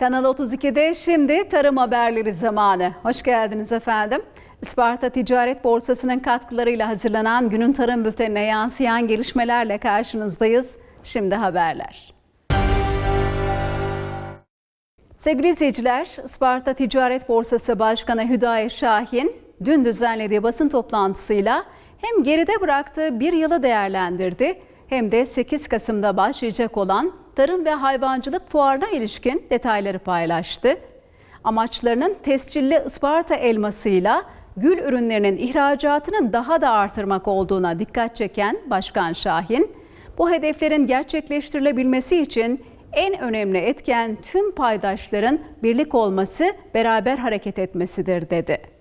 Kanal 32'de şimdi tarım haberleri zamanı. Hoş geldiniz efendim. Isparta Ticaret Borsası'nın katkılarıyla hazırlanan günün tarım bültenine yansıyan gelişmelerle karşınızdayız. Şimdi haberler. Sevgili izleyiciler, Isparta Ticaret Borsası Başkanı Hüdayi Şahin dün düzenlediği basın toplantısıyla hem geride bıraktığı bir yılı değerlendirdi hem de 8 Kasım'da başlayacak olan tarım ve hayvancılık fuarına ilişkin detayları paylaştı. Amaçlarının tescilli Isparta elmasıyla gül ürünlerinin ihracatını daha da artırmak olduğuna dikkat çeken Başkan Şahin, bu hedeflerin gerçekleştirilebilmesi için en önemli etken tüm paydaşların birlik olması, beraber hareket etmesidir dedi.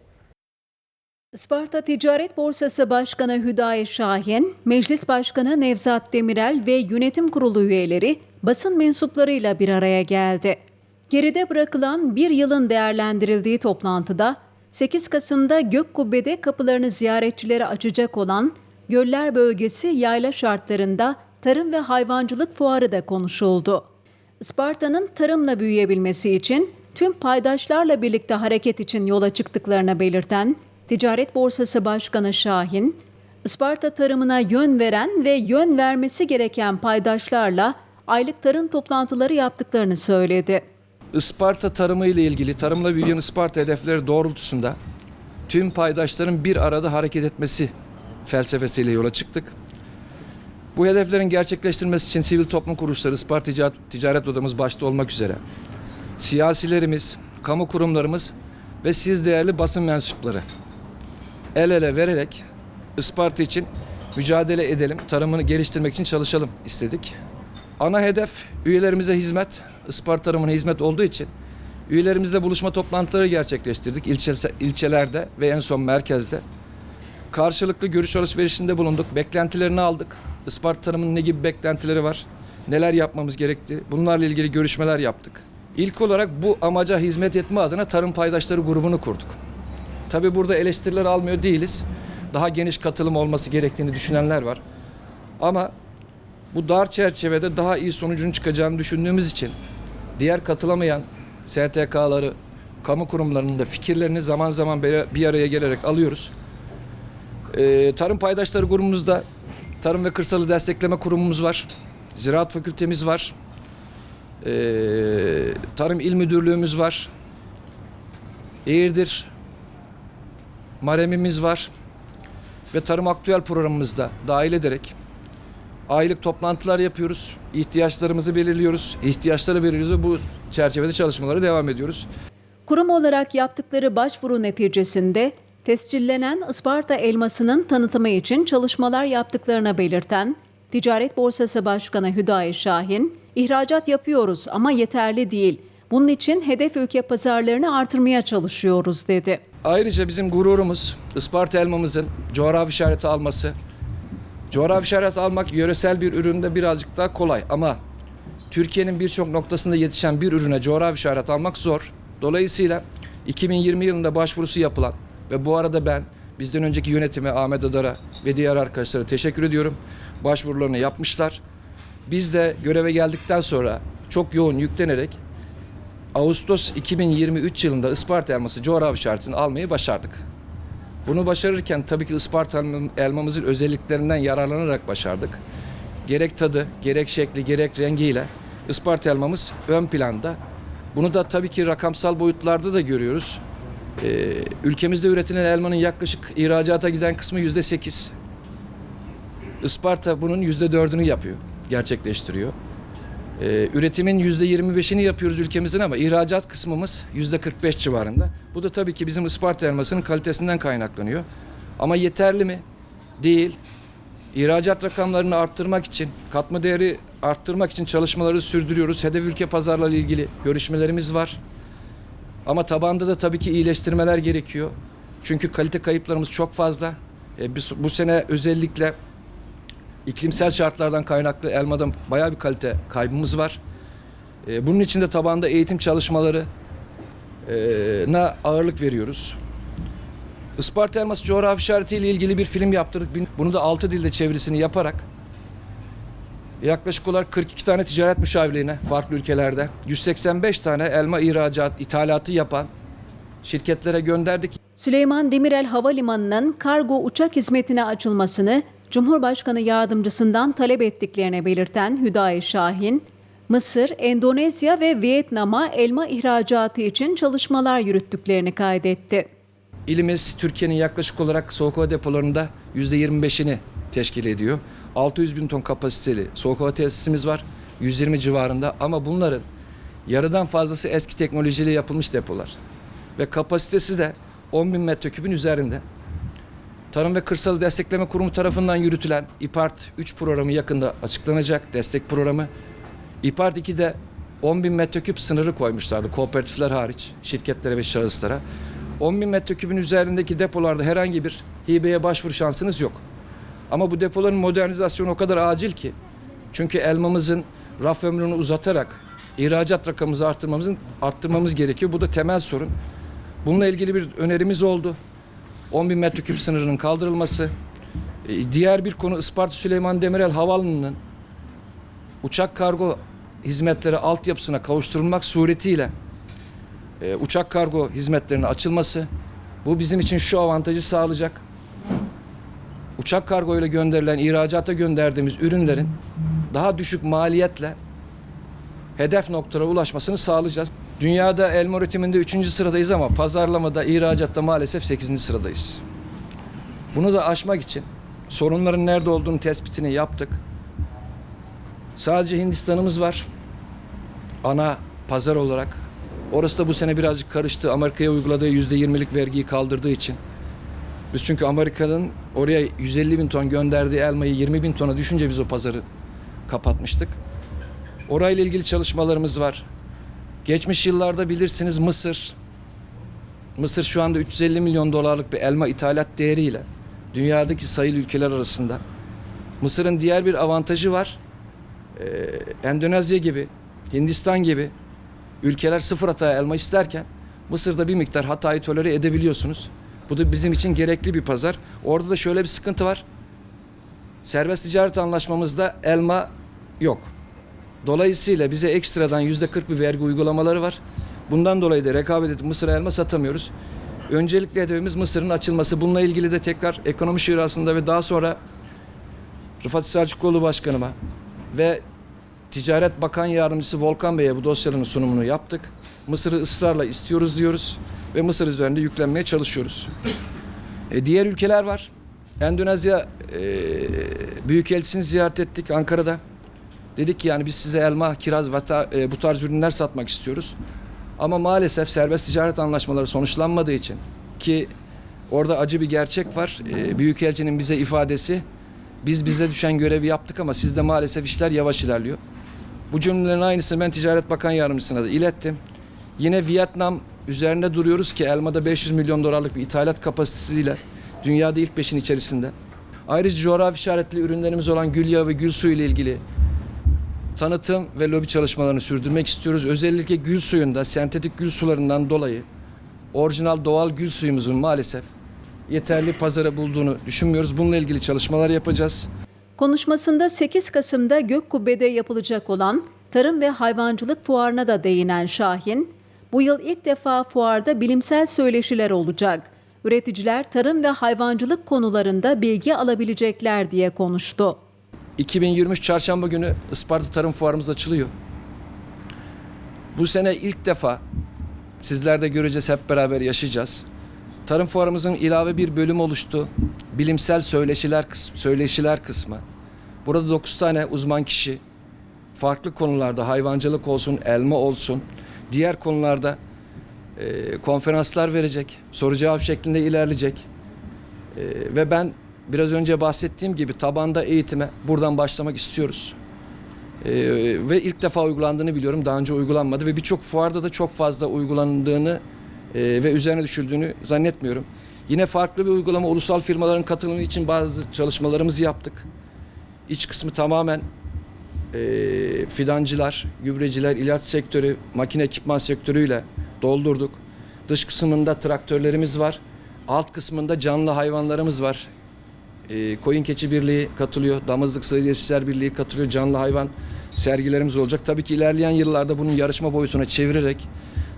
Isparta Ticaret Borsası Başkanı Hüdayi Şahin, Meclis Başkanı Nevzat Demirel ve yönetim kurulu üyeleri basın mensuplarıyla bir araya geldi. Geride bırakılan bir yılın değerlendirildiği toplantıda 8 Kasım'da Gökkubbe'de kapılarını ziyaretçilere açacak olan Göller Bölgesi yayla şartlarında tarım ve hayvancılık fuarı da konuşuldu. Isparta'nın tarımla büyüyebilmesi için tüm paydaşlarla birlikte hareket için yola çıktıklarını belirten Ticaret Borsası Başkanı Şahin, Isparta tarımına yön veren ve yön vermesi gereken paydaşlarla aylık tarım toplantıları yaptıklarını söyledi. Isparta tarımı ile ilgili tarımla büyüyen Isparta hedefleri doğrultusunda tüm paydaşların bir arada hareket etmesi felsefesiyle yola çıktık. Bu hedeflerin gerçekleştirilmesi için sivil toplum kuruluşları, Isparta Ticaret, Ticaret Odamız başta olmak üzere siyasilerimiz, kamu kurumlarımız ve siz değerli basın mensupları el ele vererek Isparta için mücadele edelim, tarımını geliştirmek için çalışalım istedik. Ana hedef üyelerimize hizmet, Isparta tarımına hizmet olduğu için üyelerimizle buluşma toplantıları gerçekleştirdik ilçe, ilçelerde ve en son merkezde. Karşılıklı görüş alışverişinde bulunduk, beklentilerini aldık. Isparta tarımının ne gibi beklentileri var, neler yapmamız gerekti, bunlarla ilgili görüşmeler yaptık. İlk olarak bu amaca hizmet etme adına Tarım Paydaşları grubunu kurduk. Tabii burada eleştiriler almıyor değiliz. Daha geniş katılım olması gerektiğini düşünenler var. Ama bu dar çerçevede daha iyi sonucun çıkacağını düşündüğümüz için diğer katılamayan STK'ları, kamu kurumlarının da fikirlerini zaman zaman bir araya gelerek alıyoruz. Ee, Tarım Paydaşları grubumuzda Tarım ve Kırsalı Destekleme Kurumumuz var. Ziraat Fakültemiz var. Ee, Tarım İl Müdürlüğümüz var. Eğirdir Maremimiz var. Ve Tarım Aktüel programımızda dahil ederek aylık toplantılar yapıyoruz. İhtiyaçlarımızı belirliyoruz. İhtiyaçları belirliyoruz ve bu çerçevede çalışmalara devam ediyoruz. Kurum olarak yaptıkları başvuru neticesinde tescillenen Isparta elmasının tanıtımı için çalışmalar yaptıklarına belirten Ticaret Borsası Başkanı Hüdayi Şahin, ihracat yapıyoruz ama yeterli değil. Bunun için hedef ülke pazarlarını artırmaya çalışıyoruz dedi. Ayrıca bizim gururumuz Isparta elmamızın coğrafi işareti alması. Coğrafi işaret almak yöresel bir üründe birazcık daha kolay ama Türkiye'nin birçok noktasında yetişen bir ürüne coğrafi işaret almak zor. Dolayısıyla 2020 yılında başvurusu yapılan ve bu arada ben bizden önceki yönetime Ahmet Adar'a ve diğer arkadaşlara teşekkür ediyorum. Başvurularını yapmışlar. Biz de göreve geldikten sonra çok yoğun yüklenerek Ağustos 2023 yılında Isparta elması coğrafi işaretini almayı başardık. Bunu başarırken tabii ki Isparta elmamızın özelliklerinden yararlanarak başardık. Gerek tadı, gerek şekli, gerek rengiyle Isparta elmamız ön planda. Bunu da tabii ki rakamsal boyutlarda da görüyoruz. Ee, ülkemizde üretilen elmanın yaklaşık ihracata giden kısmı yüzde sekiz. Isparta bunun yüzde dördünü yapıyor, gerçekleştiriyor. Ee, üretimin yüzde yirmi beşini yapıyoruz ülkemizin ama ihracat kısmımız yüzde kırk beş civarında. Bu da tabii ki bizim Isparta elmasının kalitesinden kaynaklanıyor. Ama yeterli mi? Değil. İhracat rakamlarını arttırmak için, katma değeri arttırmak için çalışmaları sürdürüyoruz. Hedef ülke pazarlarla ilgili görüşmelerimiz var. Ama tabanda da tabii ki iyileştirmeler gerekiyor. Çünkü kalite kayıplarımız çok fazla. E, bu sene özellikle iklimsel şartlardan kaynaklı elmada bayağı bir kalite kaybımız var. E, bunun için de tabanda eğitim çalışmaları e, na ağırlık veriyoruz. Isparta elması coğrafi işaretiyle ilgili bir film yaptırdık. Bunu da altı dilde çevirisini yaparak Yaklaşık olarak 42 tane ticaret müşavirliğine farklı ülkelerde 185 tane elma ihracat, ithalatı yapan şirketlere gönderdik. Süleyman Demirel Havalimanı'nın kargo uçak hizmetine açılmasını Cumhurbaşkanı yardımcısından talep ettiklerini belirten Hüdayi Şahin, Mısır, Endonezya ve Vietnam'a elma ihracatı için çalışmalar yürüttüklerini kaydetti. İlimiz Türkiye'nin yaklaşık olarak soğuk hava depolarında %25'ini teşkil ediyor. 600 bin ton kapasiteli soğuk hava tesisimiz var. 120 civarında ama bunların yarıdan fazlası eski teknolojiyle yapılmış depolar. Ve kapasitesi de 10 bin metreküpün üzerinde. Tarım ve Kırsal Destekleme Kurumu tarafından yürütülen İPART 3 programı yakında açıklanacak. Destek programı. İPART 2'de 10 bin metreküp sınırı koymuşlardı kooperatifler hariç şirketlere ve şahıslara. 10 bin metreküpün üzerindeki depolarda herhangi bir hibeye başvuru şansınız yok. Ama bu depoların modernizasyonu o kadar acil ki. Çünkü elmamızın raf ömrünü uzatarak ihracat rakamımızı arttırmamızın arttırmamız gerekiyor. Bu da temel sorun. Bununla ilgili bir önerimiz oldu. 10 bin metreküp sınırının kaldırılması. E, Diğer bir konu Isparta Süleyman Demirel Havaalanı'nın uçak kargo hizmetleri altyapısına kavuşturulmak suretiyle e, uçak kargo hizmetlerinin açılması. Bu bizim için şu avantajı sağlayacak. Uçak kargo ile gönderilen, ihracata gönderdiğimiz ürünlerin daha düşük maliyetle hedef noktalara ulaşmasını sağlayacağız. Dünyada elma üretiminde 3. sıradayız ama pazarlamada, ihracatta maalesef 8. sıradayız. Bunu da aşmak için sorunların nerede olduğunu tespitini yaptık. Sadece Hindistan'ımız var. Ana pazar olarak. Orası da bu sene birazcık karıştı. Amerika'ya uyguladığı %20'lik vergiyi kaldırdığı için. Biz çünkü Amerika'nın oraya 150 bin ton gönderdiği elmayı 20 bin tona düşünce biz o pazarı kapatmıştık. Orayla ilgili çalışmalarımız var. Geçmiş yıllarda bilirsiniz Mısır. Mısır şu anda 350 milyon dolarlık bir elma ithalat değeriyle dünyadaki sayılı ülkeler arasında. Mısır'ın diğer bir avantajı var. Ee, Endonezya gibi, Hindistan gibi ülkeler sıfır hata elma isterken Mısır'da bir miktar hatayı tolere edebiliyorsunuz. Bu da bizim için gerekli bir pazar. Orada da şöyle bir sıkıntı var. Serbest ticaret anlaşmamızda elma yok. Dolayısıyla bize ekstradan yüzde 40 bir vergi uygulamaları var. Bundan dolayı da rekabet edip Mısır'a elma satamıyoruz. Öncelikle hedefimiz Mısır'ın açılması. Bununla ilgili de tekrar ekonomi şurasında ve daha sonra Rıfat Selçuklu Başkanıma ve Ticaret Bakan Yardımcısı Volkan Bey'e bu dosyaların sunumunu yaptık. Mısır'ı ısrarla istiyoruz diyoruz ve Mısır üzerinde yüklenmeye çalışıyoruz. E, diğer ülkeler var. Endonezya e, Büyükelçisini ziyaret ettik Ankara'da. Dedik ki yani biz size elma, kiraz ve e, bu tarz ürünler satmak istiyoruz. Ama maalesef serbest ticaret anlaşmaları sonuçlanmadığı için ki orada acı bir gerçek var. E, Büyükelçinin bize ifadesi biz bize düşen görevi yaptık ama sizde maalesef işler yavaş ilerliyor. Bu cümlelerin aynısını ben Ticaret Bakan Yardımcısına da ilettim. Yine Vietnam üzerinde duruyoruz ki elmada 500 milyon dolarlık bir ithalat kapasitesiyle dünyada ilk beşin içerisinde. Ayrıca coğrafi işaretli ürünlerimiz olan gül yağı ve gül suyu ile ilgili tanıtım ve lobi çalışmalarını sürdürmek istiyoruz. Özellikle gül suyunda sentetik gül sularından dolayı orijinal doğal gül suyumuzun maalesef yeterli pazara bulduğunu düşünmüyoruz. Bununla ilgili çalışmalar yapacağız. Konuşmasında 8 Kasım'da Gökkubbe'de yapılacak olan Tarım ve Hayvancılık Fuarı'na da değinen Şahin, bu yıl ilk defa fuarda bilimsel söyleşiler olacak. Üreticiler tarım ve hayvancılık konularında bilgi alabilecekler diye konuştu. 2023 Çarşamba günü Isparta Tarım Fuarımız açılıyor. Bu sene ilk defa sizler de göreceğiz, hep beraber yaşayacağız. Tarım Fuarımızın ilave bir bölüm oluştu. Bilimsel söyleşiler kısmı, söyleşiler kısmı. Burada 9 tane uzman kişi farklı konularda hayvancılık olsun, elma olsun, diğer konularda e, konferanslar verecek, soru cevap şeklinde ilerleyecek. E, ve ben biraz önce bahsettiğim gibi tabanda eğitime buradan başlamak istiyoruz. E, ve ilk defa uygulandığını biliyorum. Daha önce uygulanmadı ve birçok fuarda da çok fazla uygulandığını e, ve üzerine düşüldüğünü zannetmiyorum. Yine farklı bir uygulama ulusal firmaların katılımı için bazı çalışmalarımızı yaptık. İç kısmı tamamen e, fidancılar, gübreciler, ilaç sektörü, makine ekipman sektörüyle doldurduk. Dış kısmında traktörlerimiz var. Alt kısmında canlı hayvanlarımız var. E, Koyun Keçi Birliği katılıyor. Damızlık Sıydiyesizler Birliği katılıyor. Canlı hayvan sergilerimiz olacak. Tabii ki ilerleyen yıllarda bunun yarışma boyutuna çevirerek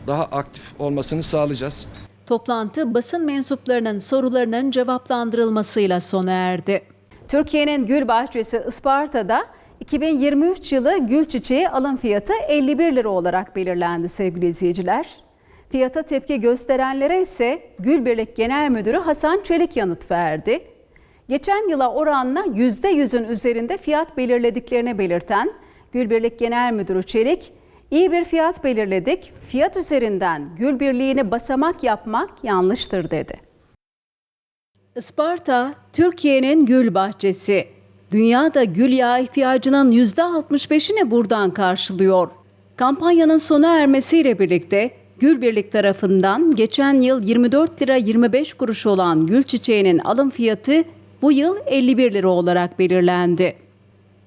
daha aktif olmasını sağlayacağız. Toplantı basın mensuplarının sorularının cevaplandırılmasıyla sona erdi. Türkiye'nin gül bahçesi Isparta'da 2023 yılı gül çiçeği alım fiyatı 51 lira olarak belirlendi sevgili izleyiciler. Fiyata tepki gösterenlere ise Gülbirlik Genel Müdürü Hasan Çelik yanıt verdi. Geçen yıla oranla %100'ün üzerinde fiyat belirlediklerini belirten Gülbirlik Genel Müdürü Çelik, iyi bir fiyat belirledik, fiyat üzerinden gül birliğini basamak yapmak yanlıştır dedi. Isparta, Türkiye'nin gül bahçesi. Dünyada gül yağı ihtiyacının %65'ini buradan karşılıyor. Kampanyanın sona ermesiyle birlikte Gül Birlik tarafından geçen yıl 24 lira 25 kuruş olan gül çiçeğinin alım fiyatı bu yıl 51 lira olarak belirlendi.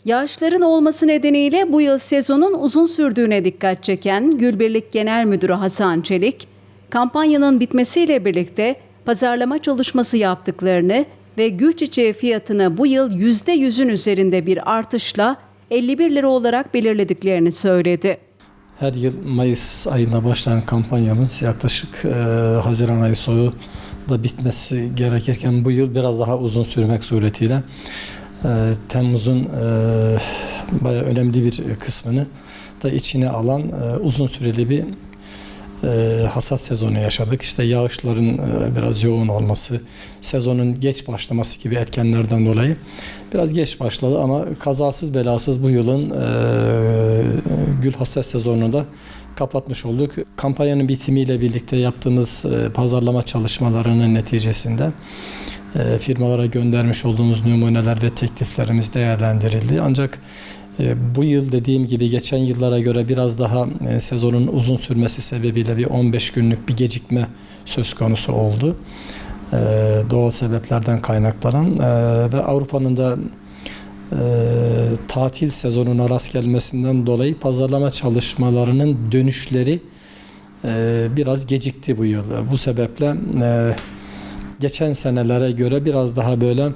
Yağışların olması nedeniyle bu yıl sezonun uzun sürdüğüne dikkat çeken Gülbirlik Genel Müdürü Hasan Çelik, kampanyanın bitmesiyle birlikte pazarlama çalışması yaptıklarını ve gül çiçeği fiyatını bu yıl %100'ün üzerinde bir artışla 51 lira olarak belirlediklerini söyledi. Her yıl Mayıs ayında başlayan kampanyamız yaklaşık e, Haziran ayı sonu da bitmesi gerekirken bu yıl biraz daha uzun sürmek suretiyle e, Temmuz'un e, bayağı önemli bir kısmını da içine alan e, uzun süreli bir e, hasat sezonu yaşadık. İşte yağışların e, biraz yoğun olması, sezonun geç başlaması gibi etkenlerden dolayı biraz geç başladı ama kazasız belasız bu yılın e, gül hasat sezonunu da kapatmış olduk. Kampanyanın bitimiyle birlikte yaptığımız e, pazarlama çalışmalarının neticesinde e, firmalara göndermiş olduğumuz numuneler ve tekliflerimiz değerlendirildi. Ancak e, bu yıl dediğim gibi geçen yıllara göre biraz daha sezonun uzun sürmesi sebebiyle bir 15 günlük bir gecikme söz konusu oldu. Doğal sebeplerden kaynaklanan ve Avrupa'nın da e, tatil sezonuna rast gelmesinden dolayı pazarlama çalışmalarının dönüşleri e, biraz gecikti bu yıl. Bu sebeple e, geçen senelere göre biraz daha böyle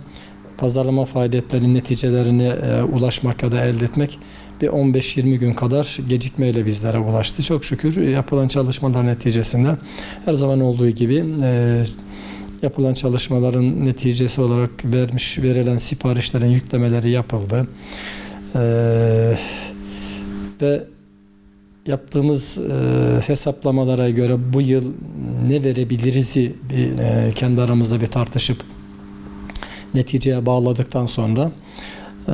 pazarlama faaliyetlerinin neticelerine e, ulaşmak ya da elde etmek bir 15-20 gün kadar gecikmeyle bizlere ulaştı. Çok şükür yapılan çalışmalar neticesinde her zaman olduğu gibi e, yapılan çalışmaların neticesi olarak vermiş verilen siparişlerin yüklemeleri yapıldı. E, ve yaptığımız e, hesaplamalara göre bu yıl ne verebiliriz'i bir, e, kendi aramızda bir tartışıp neticeye bağladıktan sonra e,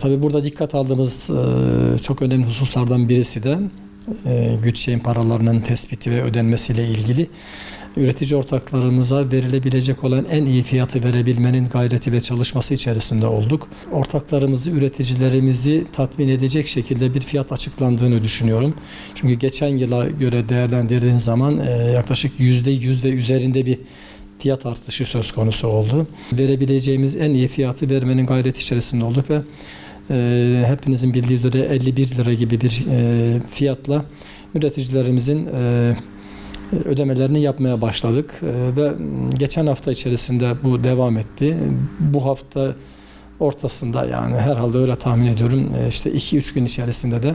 tabi burada dikkat aldığımız e, çok önemli hususlardan birisi de e, güç şeyin paralarının tespiti ve ödenmesiyle ilgili üretici ortaklarımıza verilebilecek olan en iyi fiyatı verebilmenin gayreti ve çalışması içerisinde olduk. Ortaklarımızı, üreticilerimizi tatmin edecek şekilde bir fiyat açıklandığını düşünüyorum. Çünkü geçen yıla göre değerlendirdiğin zaman e, yaklaşık %100 ve üzerinde bir fiyat artışı söz konusu oldu. Verebileceğimiz en iyi fiyatı vermenin gayreti içerisinde olduk ve e, hepinizin bildiği üzere 51 lira gibi bir e, fiyatla üreticilerimizin ödemelerini yapmaya başladık E, ve geçen hafta içerisinde bu devam etti. Bu hafta ortasında yani herhalde öyle tahmin ediyorum e, işte 2-3 gün içerisinde de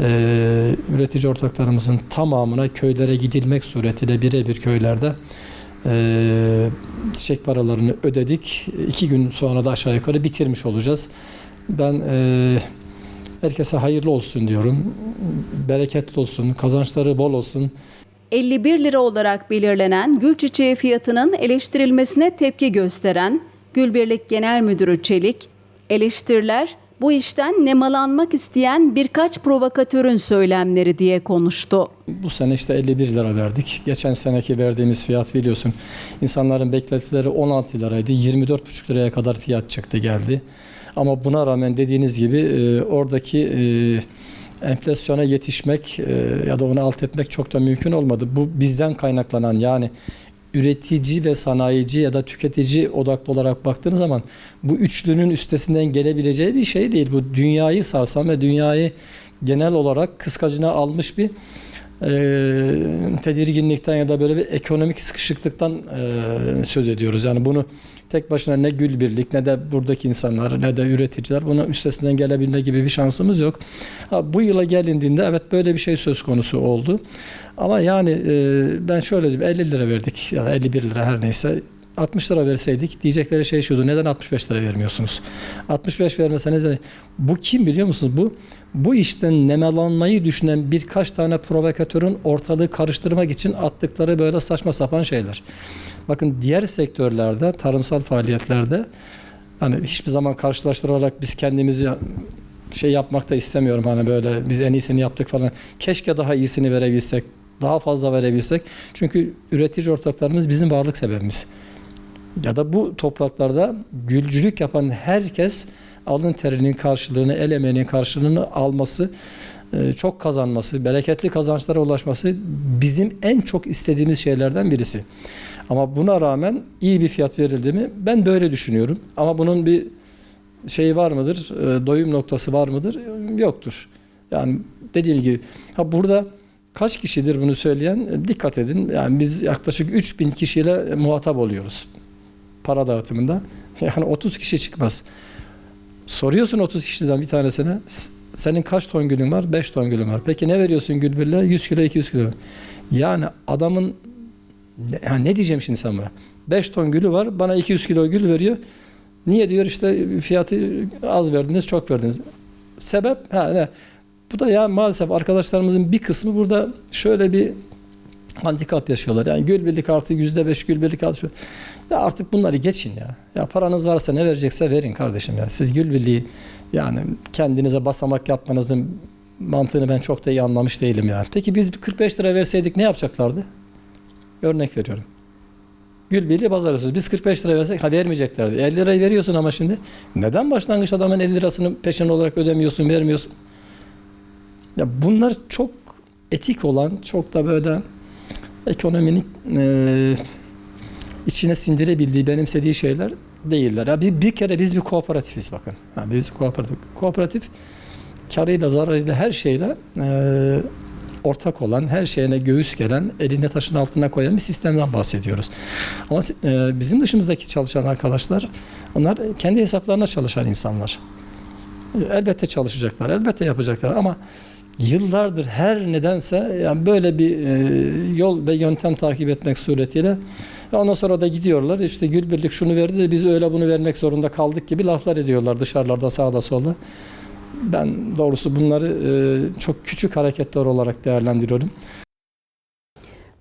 e, üretici ortaklarımızın tamamına köylere gidilmek suretiyle birebir köylerde e, çiçek paralarını ödedik. İki gün sonra da aşağı yukarı bitirmiş olacağız. Ben herkese hayırlı olsun diyorum. Bereketli olsun, kazançları bol olsun. 51 lira olarak belirlenen gül çiçeği fiyatının eleştirilmesine tepki gösteren Gülbirlik Genel Müdürü Çelik, eleştiriler bu işten nemalanmak isteyen birkaç provokatörün söylemleri diye konuştu. Bu sene işte 51 lira verdik. Geçen seneki verdiğimiz fiyat biliyorsun. İnsanların beklentileri 16 liraydı. 24,5 liraya kadar fiyat çıktı geldi. Ama buna rağmen dediğiniz gibi e, oradaki e, enflasyona yetişmek e, ya da onu alt etmek çok da mümkün olmadı. Bu bizden kaynaklanan yani üretici ve sanayici ya da tüketici odaklı olarak baktığınız zaman bu üçlünün üstesinden gelebileceği bir şey değil. Bu dünyayı sarsan ve dünyayı genel olarak kıskacına almış bir e, tedirginlikten ya da böyle bir ekonomik sıkışıklıktan e, söz ediyoruz. Yani bunu tek başına ne Gül Birlik ne de buradaki insanlar ne de üreticiler bunun üstesinden gelebilme gibi bir şansımız yok. Ha, bu yıla gelindiğinde evet böyle bir şey söz konusu oldu. Ama yani e, ben şöyle diyeyim 50 lira verdik ya da 51 lira her neyse 60 lira verseydik diyecekleri şey şuydu. Neden 65 lira vermiyorsunuz? 65 vermeseniz de bu kim biliyor musunuz? Bu bu işten nemalanmayı düşünen birkaç tane provokatörün ortalığı karıştırmak için attıkları böyle saçma sapan şeyler. Bakın diğer sektörlerde, tarımsal faaliyetlerde hani hiçbir zaman karşılaştırarak biz kendimizi şey yapmak da istemiyorum hani böyle biz en iyisini yaptık falan. Keşke daha iyisini verebilsek, daha fazla verebilsek. Çünkü üretici ortaklarımız bizim varlık sebebimiz. Ya da bu topraklarda gülcülük yapan herkes alın terinin karşılığını, el emeğinin karşılığını alması, e, çok kazanması, bereketli kazançlara ulaşması bizim en çok istediğimiz şeylerden birisi. Ama buna rağmen iyi bir fiyat verildi mi? Ben böyle düşünüyorum. Ama bunun bir şeyi var mıdır? e, Doyum noktası var mıdır? Yoktur. Yani dediğim gibi ha burada kaç kişidir bunu söyleyen? E, Dikkat edin. Yani biz yaklaşık 3000 kişiyle muhatap oluyoruz para dağıtımında. Yani 30 kişi çıkmaz. Soruyorsun 30 kişiden bir tanesine "S- senin kaç ton gülün var? 5 ton gülüm var. Peki ne veriyorsun gülbirle? 100 kilo 200 kilo. Yani adamın yani ne diyeceğim şimdi sen buna? 5 ton gülü var bana 200 kilo gül veriyor. Niye diyor işte fiyatı az verdiniz çok verdiniz. Sebep ha ne? Bu da ya maalesef arkadaşlarımızın bir kısmı burada şöyle bir handikap yaşıyorlar. Yani gül birlik artı yüzde beş gül birlik artı. Ya artık bunları geçin ya. Ya paranız varsa ne verecekse verin kardeşim ya. Siz gül birliği yani kendinize basamak yapmanızın mantığını ben çok da iyi anlamış değilim yani. Peki biz 45 lira verseydik ne yapacaklardı? Örnek veriyorum. Gül birliği baz alıyorsunuz. Biz 45 lira versek ha vermeyeceklerdi. 50 lirayı veriyorsun ama şimdi neden başlangıç adamın 50 lirasını peşin olarak ödemiyorsun, vermiyorsun? Ya bunlar çok etik olan, çok da böyle ekonominin e, içine sindirebildiği, benimsediği şeyler değiller. Ya bir, bir kere biz bir kooperatifiz bakın. Ha, biz kooperatif. Kooperatif karıyla, zararıyla her şeyle e, ortak olan, her şeyine göğüs gelen, eline taşın altına koyan bir sistemden bahsediyoruz. Ama e, bizim dışımızdaki çalışan arkadaşlar, onlar kendi hesaplarına çalışan insanlar. Elbette çalışacaklar, elbette yapacaklar ama yıllardır her nedense yani böyle bir e, yol ve yöntem takip etmek suretiyle ondan sonra da gidiyorlar işte Gülbirlik şunu verdi de biz öyle bunu vermek zorunda kaldık gibi laflar ediyorlar dışarılarda sağda solda. Ben doğrusu bunları e, çok küçük hareketler olarak değerlendiriyorum.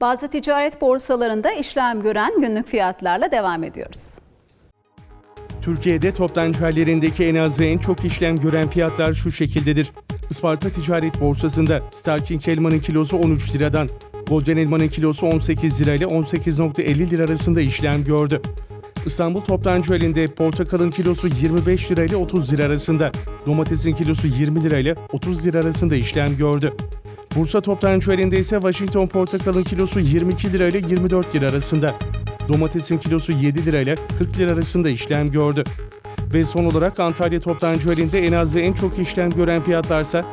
Bazı ticaret borsalarında işlem gören günlük fiyatlarla devam ediyoruz. Türkiye'de toptancı hallerindeki en az ve en çok işlem gören fiyatlar şu şekildedir. Isparta Ticaret Borsası'nda Starking elmanın kilosu 13 liradan, Golden elmanın kilosu 18 lira ile 18.50 lira arasında işlem gördü. İstanbul Toptancı Halinde portakalın kilosu 25 lira ile 30 lira arasında, domatesin kilosu 20 lira ile 30 lira arasında işlem gördü. Bursa Toptancı Halinde ise Washington portakalın kilosu 22 lira ile 24 lira arasında, domatesin kilosu 7 lira ile 40 lira arasında işlem gördü. Ve son olarak Antalya Toptancı en az ve en çok işlem gören fiyatlarsa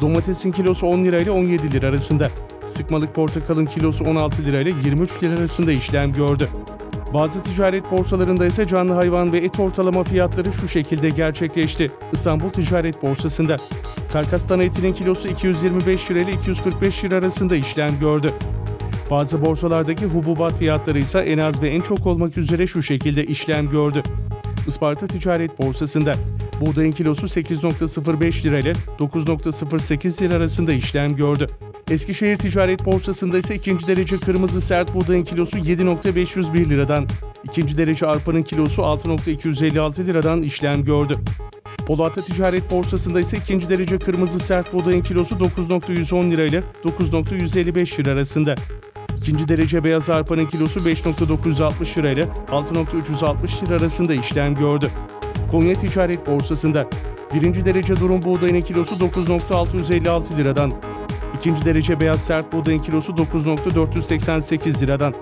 domatesin kilosu 10 lira ile 17 lira arasında, sıkmalık portakalın kilosu 16 lira ile 23 lira arasında işlem gördü. Bazı ticaret borsalarında ise canlı hayvan ve et ortalama fiyatları şu şekilde gerçekleşti. İstanbul Ticaret Borsası'nda karkas dana etinin kilosu 225 lira ile 245 lira arasında işlem gördü. Bazı borsalardaki hububat fiyatları ise en az ve en çok olmak üzere şu şekilde işlem gördü. Isparta Ticaret Borsası'nda buğdayın kilosu 8.05 lira ile 9.08 lira arasında işlem gördü. Eskişehir Ticaret Borsası'nda ise ikinci derece kırmızı sert buğdayın kilosu 7.501 liradan, ikinci derece arpanın kilosu 6.256 liradan işlem gördü. Polatlı Ticaret Borsası'nda ise ikinci derece kırmızı sert buğdayın kilosu 9.110 lira ile 9.155 lira arasında. İkinci derece beyaz arpanın kilosu 5.960 lira ile 6.360 lira arasında işlem gördü. Konya Ticaret Borsası'nda birinci derece durum buğdayının kilosu 9.656 liradan, ikinci derece beyaz sert buğdayın kilosu 9.488 liradan,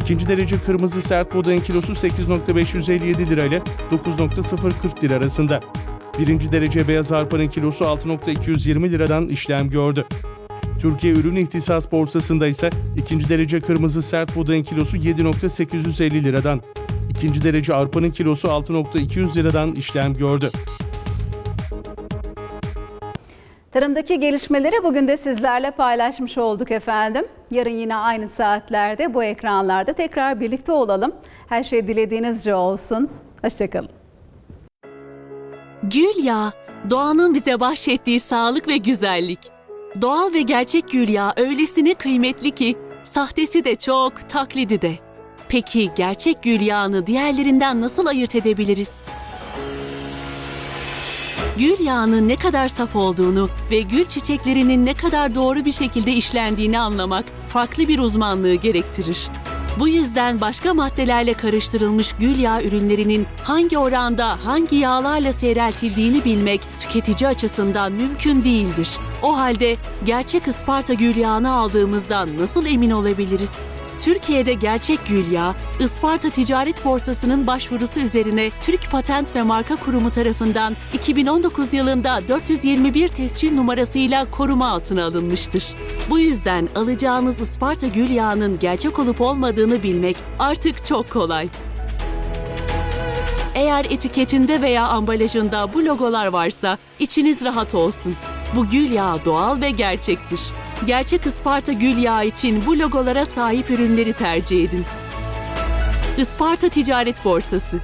ikinci derece kırmızı sert buğdayın kilosu 8.557 lira ile 9.040 lira arasında, birinci derece beyaz arpanın kilosu 6.220 liradan işlem gördü. Türkiye Ürün İhtisas Borsası'nda ise ikinci derece kırmızı sert buğdayın kilosu 7.850 liradan, ikinci derece arpanın kilosu 6.200 liradan işlem gördü. Tarımdaki gelişmeleri bugün de sizlerle paylaşmış olduk efendim. Yarın yine aynı saatlerde bu ekranlarda tekrar birlikte olalım. Her şey dilediğinizce olsun. Hoşçakalın. Gül yağı, doğanın bize bahşettiği sağlık ve güzellik. Doğal ve gerçek gül yağı öylesine kıymetli ki sahtesi de çok, taklidi de. Peki gerçek gül yağını diğerlerinden nasıl ayırt edebiliriz? Gül yağının ne kadar saf olduğunu ve gül çiçeklerinin ne kadar doğru bir şekilde işlendiğini anlamak farklı bir uzmanlığı gerektirir. Bu yüzden başka maddelerle karıştırılmış gül yağı ürünlerinin hangi oranda hangi yağlarla seyreltildiğini bilmek tüketici açısından mümkün değildir. O halde gerçek Isparta gül yağını aldığımızdan nasıl emin olabiliriz? Türkiye'de gerçek gül yağı, Isparta Ticaret Borsası'nın başvurusu üzerine Türk Patent ve Marka Kurumu tarafından 2019 yılında 421 tescil numarasıyla koruma altına alınmıştır. Bu yüzden alacağınız Isparta gül yağının gerçek olup olmadığını bilmek artık çok kolay. Eğer etiketinde veya ambalajında bu logolar varsa içiniz rahat olsun. Bu gül yağı doğal ve gerçektir. Gerçek Isparta gül yağı için bu logolara sahip ürünleri tercih edin. Isparta Ticaret Borsası